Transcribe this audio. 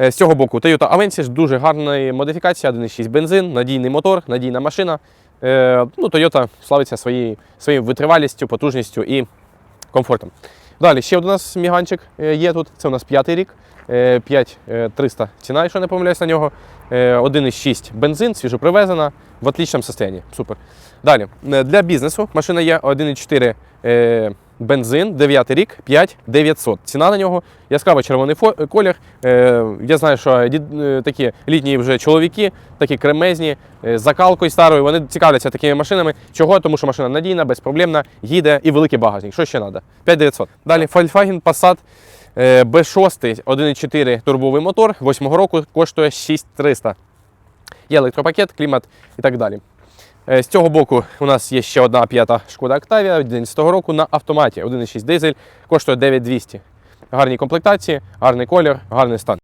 Е, З цього боку Toyota Avensis, дуже гарна модифікація, 1.6 бензин, надійний мотор, надійна машина. Е, Ну, Toyota славиться своєю, своєю витривалістю, потужністю і комфортом. Далі ще у нас міганчик е, є тут. Це у нас п'ятий рік. Е, 5300 ціна, якщо не помиляюсь на нього. Е, 1,6 бензин, свіжопривезена, в отличному стані. Супер. Далі, для бізнесу машина є 1,4 е, бензин, 9 рік, 5900. Ціна на нього яскраво червоний колір. Е, Я знаю, що е, такі літні вже чоловіки, такі кремезні, е, з закалкою старою, вони цікавляться такими машинами. Чого? Тому що машина надійна, безпроблемна, їде і великий багажник. Що ще треба? 5900. Далі Volkswagen Passat е, B6, 1,4 турбовий мотор, 8 року коштує 6300. Є електропакет, клімат і так далі. Е, З цього боку у нас є ще одна п'ята шкода Octavia 11 року на автоматі. 1,6 дизель, коштує 9200. Гарні комплектації, гарний колір, гарний стан.